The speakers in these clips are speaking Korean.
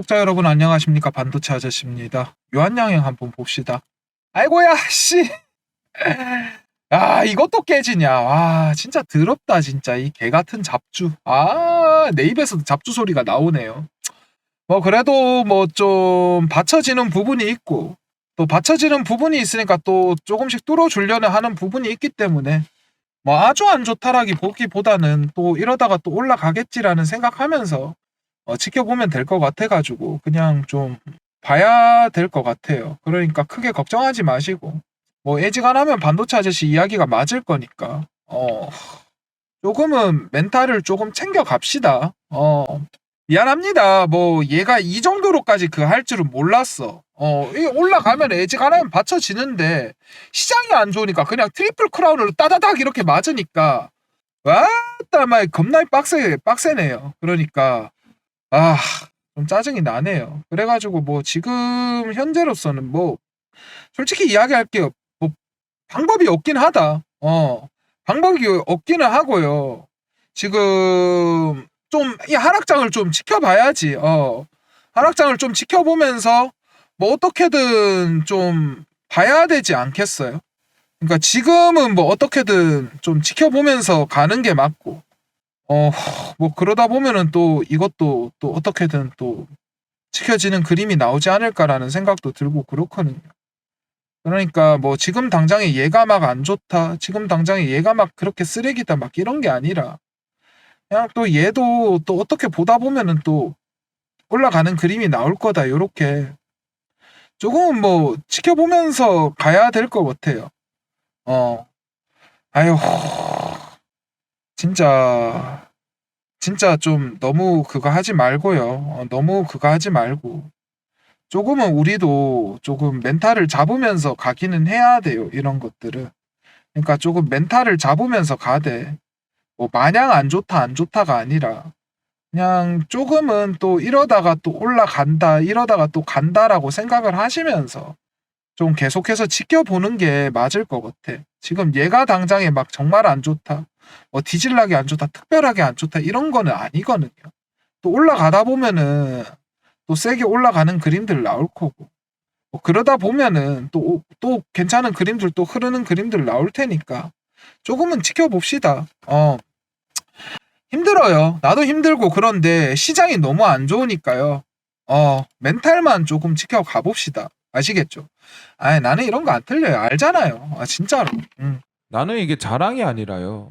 구독자 여러분 안녕하십니까 반도체 아저씨입니다. 요한양행 한번 봅시다. 아이고야 씨. 아 이것도 깨지냐. 와 진짜 더럽다 진짜 이 개 같은 잡주. 아내 입에서도 잡주 소리가 나오네요. 뭐 그래도 뭐 좀 받쳐지는 부분이 있고 또 받쳐지는 부분이 있으니까 또 조금씩 뚫어주려는 하는 부분이 있기 때문에 뭐 아주 안 좋다라기 보기보다는 또 이러다가 또 올라가겠지라는 생각하면서 어, 지켜보면 될 것 같아가지고 그냥 좀 봐야 될 것 같아요. 그러니까 크게 걱정하지 마시고 뭐 애지간하면 반도체 아저씨 이야기가 맞을 거니까 어 조금은 멘탈을 조금 챙겨 갑시다. 어 미안합니다. 뭐 얘가 이 정도로까지 그 할 줄은 몰랐어. 어, 이 올라가면 애지간하면 받쳐지는데 시장이 안 좋으니까 그냥 트리플 크라운으로 따다닥 이렇게 맞으니까 와따 말 겁나 빡세 빡세네요. 그러니까 아, 좀 짜증이 나네요. 그래가지고 뭐 지금 현재로서는 뭐 솔직히 이야기할게요. 뭐 방법이 없긴 하다. 어, 방법이 없기는 하고요. 지금 좀 이 하락장을 좀 지켜봐야지. 어, 하락장을 좀 지켜보면서 뭐 어떻게든 좀 봐야 되지 않겠어요? 그러니까 지금은 뭐 어떻게든 좀 지켜보면서 가는 게 맞고 어, 뭐 그러다 보면은 또 이것도 또 어떻게든 또 지켜지는 그림이 나오지 않을까라는 생각도 들고 그렇거든요. 그러니까 뭐 지금 당장에 얘가 막 안 좋다, 지금 당장에 얘가 막 그렇게 쓰레기다 막 이런 게 아니라 그냥 또 얘도 또 어떻게 보다 보면은 또 올라가는 그림이 나올 거다 요렇게 조금 뭐 지켜보면서 가야 될 것 같아요. 어, 아유. 진짜 진짜 좀 너무 그거 하지 말고요. 어, 너무 그거 하지 말고 조금은 우리도 조금 멘탈을 잡으면서 가기는 해야 돼요. 이런 것들은. 그러니까 조금 멘탈을 잡으면서 가되 뭐 마냥 안 좋다 안 좋다가 아니라 그냥 조금은 또 이러다가 또 올라간다 이러다가 또 간다라고 생각을 하시면서 좀 계속해서 지켜보는 게 맞을 것 같아. 지금 얘가 당장에 막 정말 안 좋다. 뭐 뒤질나게 안 좋다, 특별하게 안 좋다 이런 거는 아니거든요. 또 올라가다 보면은 또 세게 올라가는 그림들 나올 거고 뭐 그러다 보면은 또 또 괜찮은 그림들 또 흐르는 그림들 나올 테니까 조금은 지켜봅시다. 어 힘들어요. 나도 힘들고 그런데 시장이 너무 안 좋으니까요. 어 멘탈만 조금 지켜가 봅시다. 아시겠죠? 아 나는 이런 거 안 틀려요. 알잖아요. 아 진짜로. 음. 나는 이게 자랑이 아니라요.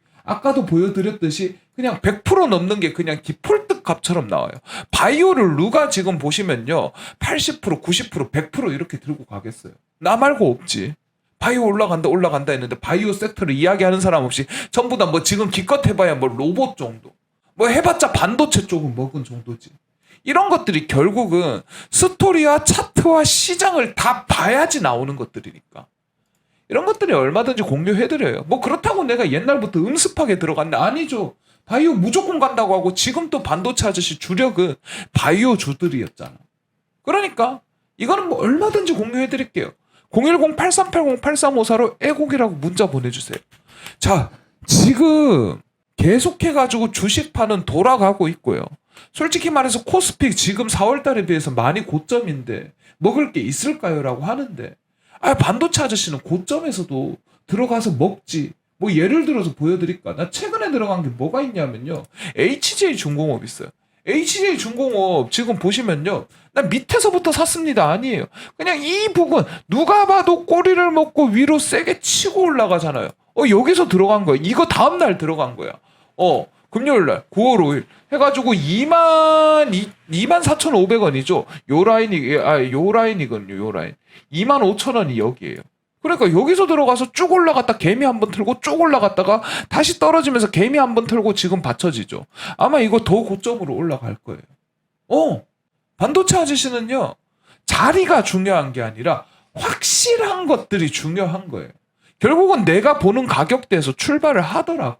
아까도 보여드렸듯이 그냥 100% 넘는 게 그냥 디폴트 값처럼 나와요. 바이오를 누가 지금 보시면요. 80%, 90%, 100% 이렇게 들고 가겠어요. 나 말고 없지. 바이오 올라간다 올라간다 했는데 바이오 섹터를 이야기하는 사람 없이 전부 다 뭐 지금 기껏 해봐야 뭐 로봇 정도. 뭐 해봤자 반도체 쪽은 먹은 정도지. 이런 것들이 결국은 스토리와 차트와 시장을 다 봐야지 나오는 것들이니까. 이런 것들이 얼마든지 공유해드려요. 뭐 그렇다고 내가 옛날부터 음습하게 들어갔는데 아니죠. 바이오 무조건 간다고 하고 지금 또 반도체 아저씨 주력은 바이오 주들이었잖아. 그러니까 이거는 뭐 얼마든지 공유해드릴게요. 010-8380-8354로 애곡이라고 문자 보내주세요. 자, 지금 계속해가지고 주식파는 돌아가고 있고요. 솔직히 말해서 코스피 지금 4월 달에 비해서 많이 고점인데 먹을 게 있을까요? 라고 하는데 아, 반도체 아저씨는 고점에서도 들어가서 먹지. 뭐 예를 들어서 보여드릴까? 나 최근에 들어간 게 뭐가 있냐면요. HJ 중공업 있어요. HJ 중공업 지금 보시면요. 나 밑에서부터 샀습니다. 아니에요. 그냥 이 부분 누가 봐도 꼬리를 먹고 위로 세게 치고 올라가잖아요. 어, 여기서 들어간 거야. 이거 다음 날 들어간 거야. 어, 금요일 날 9월 5일 해가지고 2만 2, 만 4,500원이죠. 요 라인이 아요 라인이거든요. 요 라인 2만 5천 원이 여기에요. 그러니까 여기서 들어가서 쭉 올라갔다 개미 한 번 틀고 쭉 올라갔다가 다시 떨어지면서 개미 한 번 틀고 지금 받쳐지죠. 아마 이거 더 고점으로 올라갈 거예요. 어 반도체 아저씨는요 자리가 중요한 게 아니라 확실한 것들이 중요한 거예요. 결국은 내가 보는 가격대에서 출발을 하더라고.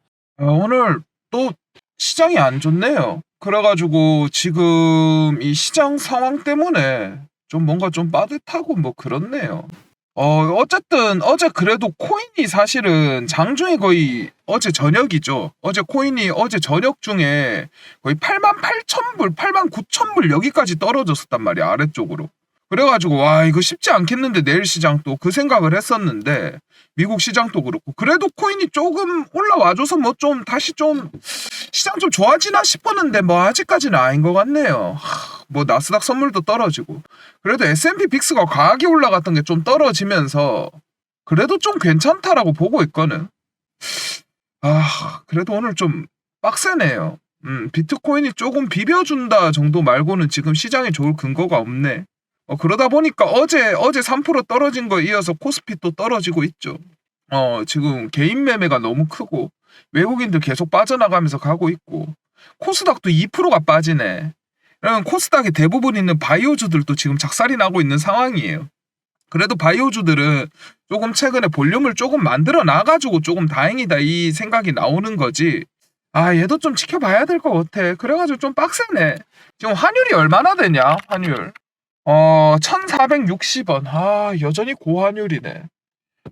어, 오늘 또 시장이 안 좋네요. 그래가지고 지금 이 시장 상황 때문에 좀 뭔가 좀 빠듯하고 뭐 그렇네요. 어, 어쨌든 어제 그래도 코인이 사실은 장중에 거의 어제 저녁이죠. 어제 코인이 어제 저녁 중에 거의 8만 8천 불, 8만 9천 불 여기까지 떨어졌었단 말이야, 아래쪽으로. 그래가지고 와 이거 쉽지 않겠는데 내일 시장 또그 생각을 했었는데 미국 시장도 그렇고 그래도 코인이 조금 올라와줘서 뭐 좀 다시 좀 시장 좀 좋아지나 싶었는데 뭐 아직까지는 아닌 것 같네요. 하, 뭐 나스닥 선물도 떨어지고 그래도 S&P 빅스가 과하게 올라갔던 게 좀 떨어지면서 그래도 좀 괜찮다라고 보고 있거든. 아 그래도 오늘 좀 빡세네요. 음 비트코인이 조금 비벼준다 정도 말고는 지금 시장에 좋을 근거가 없네. 어, 그러다 보니까 어제 어제 3% 떨어진 거에 이어서 코스피 또 떨어지고 있죠. 어, 지금 개인 매매가 너무 크고 외국인들 계속 빠져나가면서 가고 있고 코스닥도 2%가 빠지네. 그러면 코스닥에 대부분 있는 바이오주들도 지금 작살이 나고 있는 상황이에요. 그래도 바이오주들은 조금 최근에 볼륨을 조금 만들어 놔가지고 조금 다행이다 이 생각이 나오는 거지. 아 얘도 좀 지켜봐야 될 것 같아. 그래가지고 좀 빡세네. 지금 환율이 얼마나 되냐 환율? 어, 1,460원. 아, 여전히 고환율이네.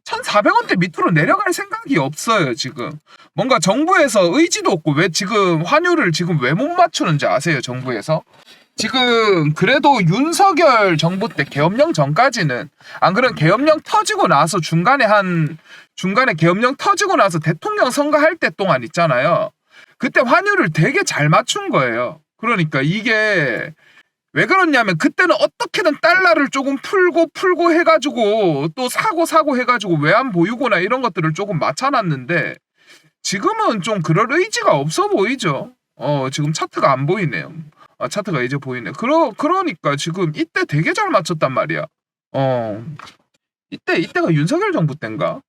1,400원대 밑으로 내려갈 생각이 없어요, 지금. 뭔가 정부에서 의지도 없고, 왜 지금 환율을 지금 왜 못 맞추는지 아세요, 정부에서? 지금, 그래도 윤석열 정부 때 계엄령 전까지는, 안 그런 계엄령 터지고 나서 중간에 한, 중간에 계엄령 터지고 나서 대통령 선거할 때 동안 있잖아요. 그때 환율을 되게 잘 맞춘 거예요. 그러니까 이게, 왜 그러냐면 그때는 어떻게든 달러를 조금 풀고 풀고 해가지고 또 사고 사고 해가지고 외환 보유고나 이런 것들을 조금 맞춰놨는데 지금은 좀 그럴 의지가 없어 보이죠. 어 지금 차트가 안 보이네요. 아 차트가 이제 보이네. 그러 그러니까 지금 이때 되게 잘 맞췄단 말이야. 어 이때 이때가 윤석열 정부 때인가?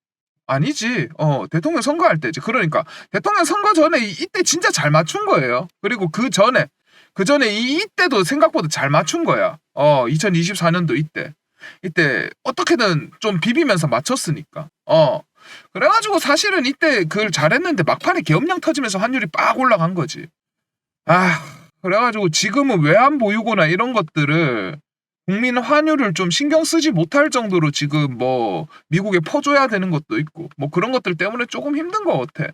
아니지. 어, 대통령 선거할 때지. 그러니까 대통령 선거 전에 이- 이때 진짜 잘 맞춘 거예요. 그리고 그 전에 그 전에 이 이때도 생각보다 잘 맞춘 거야. 어, 2024년도 이때. 이때 어떻게든 좀 비비면서 맞췄으니까. 어. 그래가지고 사실은 이때 그걸 잘했는데 막판에 계엄령 터지면서 환율이 빡 올라간 거지. 아, 그래가지고 지금은 외환 보유고나 이런 것들을 국민 환율을 좀 신경 쓰지 못할 정도로 지금 뭐 미국에 퍼줘야 되는 것도 있고 뭐 그런 것들 때문에 조금 힘든 것 같아.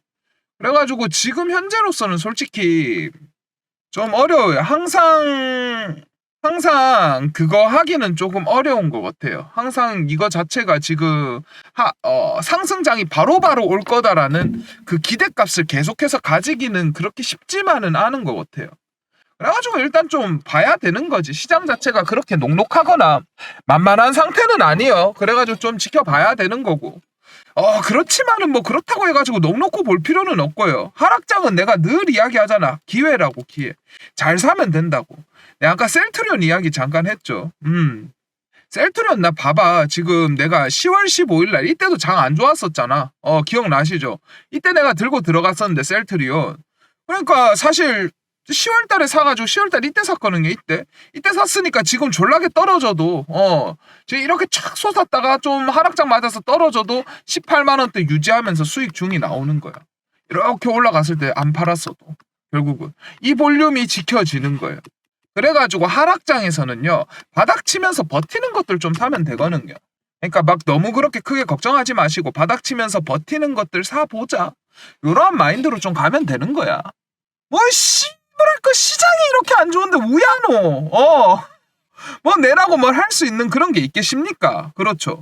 그래가지고 지금 현재로서는 솔직히 좀 어려워요. 항상 항상 그거 하기는 조금 어려운 것 같아요. 항상 이거 자체가 지금 하, 어, 상승장이 바로바로 올 거다라는 그 기대값을 계속해서 가지기는 그렇게 쉽지만은 않은 것 같아요. 그래가지고 일단 좀 봐야 되는 거지. 시장 자체가 그렇게 녹록하거나 만만한 상태는 아니에요. 그래가지고 좀 지켜봐야 되는 거고. 어, 그렇지만은 뭐 그렇다고 해가지고 넉넉히 볼 필요는 없고요. 하락장은 내가 늘 이야기하잖아. 기회라고, 기회. 잘 사면 된다고. 내가 아까 셀트리온 이야기 잠깐 했죠. 음. 셀트리온 나 봐봐. 지금 내가 10월 15일 날 이때도 장 안 좋았었잖아. 어, 기억나시죠? 이때 내가 들고 들어갔었는데 셀트리온. 그러니까 사실 10월 달에 사가지고 10월 달 이때 샀거든요, 이때. 이때 샀으니까 지금 졸라게 떨어져도, 어, 지금 이렇게 착 솟았다가 좀 하락장 맞아서 떨어져도 18만원대 유지하면서 수익 중이 나오는 거야. 이렇게 올라갔을 때 안 팔았어도. 결국은. 이 볼륨이 지켜지는 거예요. 그래가지고 하락장에서는요, 바닥 치면서 버티는 것들 좀 사면 되거든요. 그러니까 막 너무 그렇게 크게 걱정하지 마시고 바닥 치면서 버티는 것들 사보자. 이런 마인드로 좀 가면 되는 거야. 뭐, 씨, 뭐랄까, 시장이 이렇게 안 좋은데 우야노. 어. 뭐 내라고 뭘 할 수 있는 그런 게 있겠습니까? 그렇죠.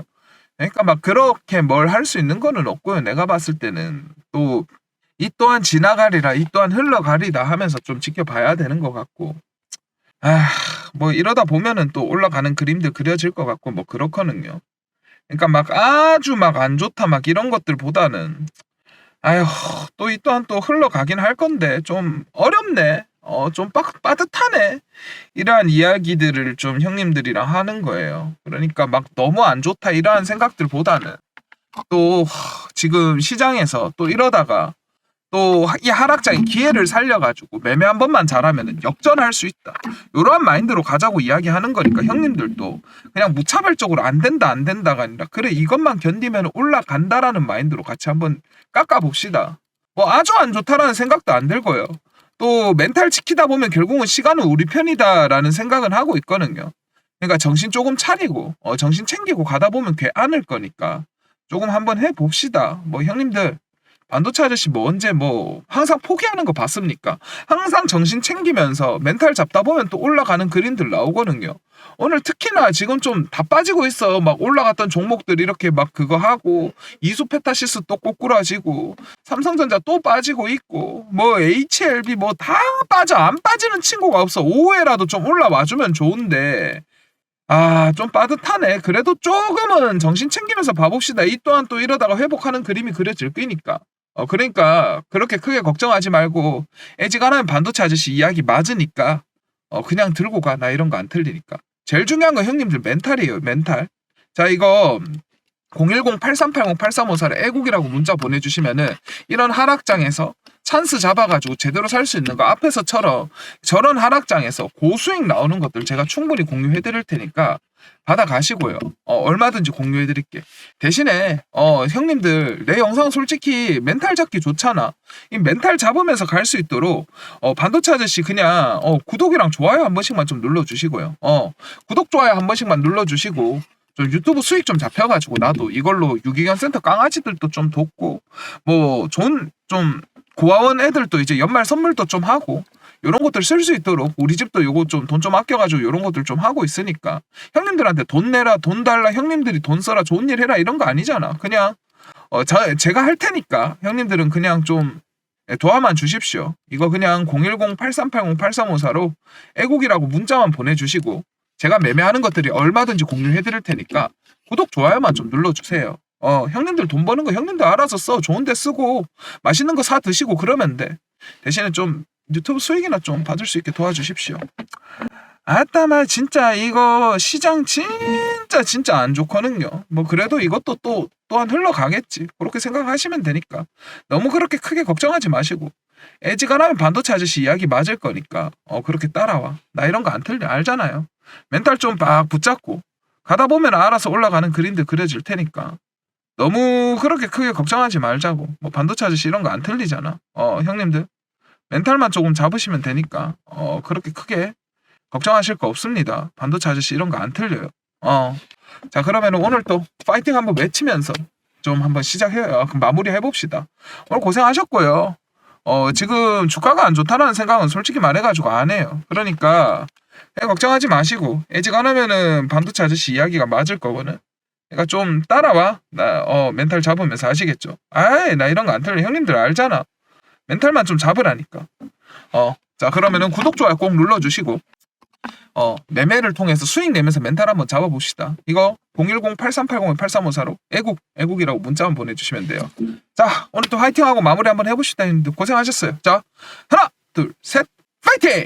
그러니까 막 그렇게 뭘 할 수 있는 거는 없고요. 내가 봤을 때는 또 이 또한 지나가리라, 이 또한 흘러가리라 하면서 좀 지켜봐야 되는 것 같고. 아, 뭐 이러다 보면은 또 올라가는 그림들 그려질 것 같고 뭐 그렇거든요. 그러니까 막 아주 막 안 좋다 막 이런 것들보다는 아휴 또 이 또한 또 흘러가긴 할 건데 좀 어렵네. 어 좀 빠듯하네. 이러한 이야기들을 좀 형님들이랑 하는 거예요. 그러니까 막 너무 안 좋다 이러한 생각들보다는 또 하, 지금 시장에서 또 이러다가 또 이 하락장의 기회를 살려가지고 매매 한 번만 잘하면 역전할 수 있다. 이러한 마인드로 가자고 이야기하는 거니까 형님들도 그냥 무차별적으로 안 된다 안 된다가 아니라 그래 이것만 견디면 올라간다라는 마인드로 같이 한번 깎아봅시다. 뭐 아주 안 좋다라는 생각도 안 들고요. 또 멘탈 지키다 보면 결국은 시간은 우리 편이다라는 생각은 하고 있거든요. 그러니까 정신 조금 차리고 어, 정신 챙기고 가다 보면 꽤 안을 거니까 조금 한번 해봅시다. 뭐 형님들 반도체 아저씨 뭐 언제 뭐 항상 포기하는 거 봤습니까? 항상 정신 챙기면서 멘탈 잡다 보면 또 올라가는 그림들 나오거든요. 오늘 특히나 지금 좀 다 빠지고 있어. 막 올라갔던 종목들 이렇게 막 그거 하고 이수 페타시스 또 꼬꾸라지고 삼성전자 또 빠지고 있고 뭐 HLB 뭐 다 빠져 안 빠지는 친구가 없어. 오후에라도 좀 올라와 주면 좋은데 아 좀 빠듯하네. 그래도 조금은 정신 챙기면서 봐봅시다. 이 또한 또 이러다가 회복하는 그림이 그려질 거니까. 어 그러니까 그렇게 크게 걱정하지 말고 애지간하면 반도체 아저씨 이야기 맞으니까 어 그냥 들고 가. 나 이런 거 안 틀리니까. 제일 중요한 건 형님들 멘탈이에요. 멘탈. 자 이거 010-8380-8354를 애국이라고 문자 보내주시면은 이런 하락장에서 찬스 잡아가지고 제대로 살 수 있는 거 앞에서처럼 저런 하락장에서 고수익 나오는 것들 제가 충분히 공유해 드릴 테니까 받아가시고요. 어, 얼마든지 공유해 드릴게. 대신에 어, 형님들 내 영상 솔직히 멘탈 잡기 좋잖아. 이 멘탈 잡으면서 갈 수 있도록 어, 반도체 아저씨 그냥 어, 구독이랑 좋아요 한 번씩만 좀 눌러주시고요. 어, 구독 좋아요 한 번씩만 눌러주시고 좀 유튜브 수익 좀 잡혀가지고 나도 이걸로 유기견 센터 강아지들도 좀 돕고 뭐 좋은 좀 고아원 애들도 이제 연말 선물도 좀 하고 요런 것들 쓸 수 있도록 우리 집도 요거 좀 돈 좀 아껴가지고 요런 것들 좀 하고 있으니까 형님들한테 돈 내라 돈 달라 형님들이 돈 써라 좋은 일 해라 이런 거 아니잖아. 그냥 어 저, 제가 할 테니까 형님들은 그냥 좀 예, 도와만 주십시오. 이거 그냥 010-8380-8354로 애국이라고 문자만 보내주시고 제가 매매하는 것들이 얼마든지 공유해 드릴 테니까 구독 좋아요만 좀 눌러주세요 어 형님들 돈 버는 거 형님들 알아서 써 좋은데 쓰고 맛있는 거 사 드시고 그러면 돼 대신에 좀 유튜브 수익이나 좀 받을 수 있게 도와주십시오. 아따 말 진짜 이거 시장 진짜 진짜 안 좋거든요. 뭐 그래도 이것도 또 또한 흘러가겠지. 그렇게 생각하시면 되니까 너무 그렇게 크게 걱정하지 마시고 애지간하면 반도체 아저씨 이야기 맞을 거니까 어 그렇게 따라와. 나 이런 거 안 틀려 알잖아요. 멘탈 좀빡 붙잡고 가다 보면 알아서 올라가는 그림들 그려질 테니까 너무 그렇게 크게 걱정하지 말자고. 뭐 반도체 아저씨 이런 거 안 틀리잖아. 어 형님들 멘탈만 조금 잡으시면 되니까 어 그렇게 크게 걱정하실 거 없습니다. 반도체 아저씨 이런 거 안 틀려요. 어. 자, 그러면 오늘 또 파이팅 한번 외치면서 좀 한번 시작해요. 마무리 해봅시다. 오늘 고생하셨고요. 어, 지금 주가가 안 좋다라는 생각은 솔직히 말해가지고 안 해요. 그러니까, 애 걱정하지 마시고, 애직 안 하면은 반도체 아저씨 이야기가 맞을 거거든. 그러니까 좀 따라와. 나, 어, 멘탈 잡으면서 아시겠죠? 아이, 나 이런 거 안 틀려. 형님들 알잖아. 멘탈만 좀 잡으라니까. 어, 자, 그러면은 구독, 좋아요 꼭 눌러주시고, 어, 매매를 통해서 수익 내면서 멘탈 한번 잡아봅시다. 이거 010-8380-8354로 애국, 애국이라고 문자 한번 보내주시면 돼요. 자, 오늘 또 화이팅하고 마무리 한번 해봅시다. 고생하셨어요. 자, 하나, 둘, 셋, 파이팅!